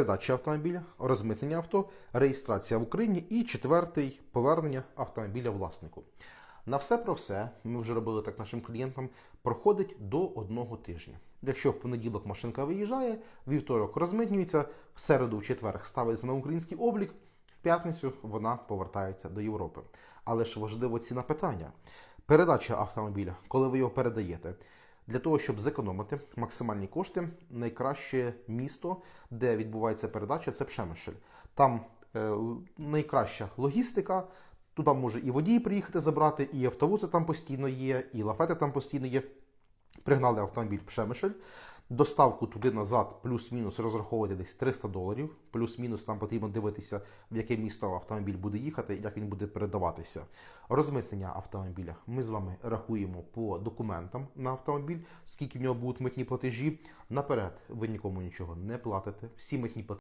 Передача автомобіля, розмитнення авто, реєстрація в Україні і четвертий повернення автомобіля власнику. На все про все, ми вже робили так нашим клієнтам, проходить до одного тижня. Якщо в понеділок машинка виїжджає, вівторок розмитнюється, в середу, в четвер ставиться на український облік, в п'ятницю вона повертається до Європи. Але ж важливо ціна питання. Передача автомобіля, коли ви його передаєте, для того, щоб зекономити максимальні кошти, найкраще місто, де відбувається передача, це Пшемишель. Там е, найкраща логістика. Туди може і водій приїхати забрати, і автобуси там постійно є, і лафети там постійно є. Пригнали автомобіль Пшемишель. Доставку туди назад плюс-мінус розраховувати десь 300 доларів. Плюс-мінус там потрібно дивитися, в яке місто автомобіль буде їхати, як він буде передаватися. Розмитнення автомобіля ми з вами рахуємо по документам на автомобіль, скільки в нього будуть митні платежі. Наперед ви нікому нічого не платите. Всі митні платежі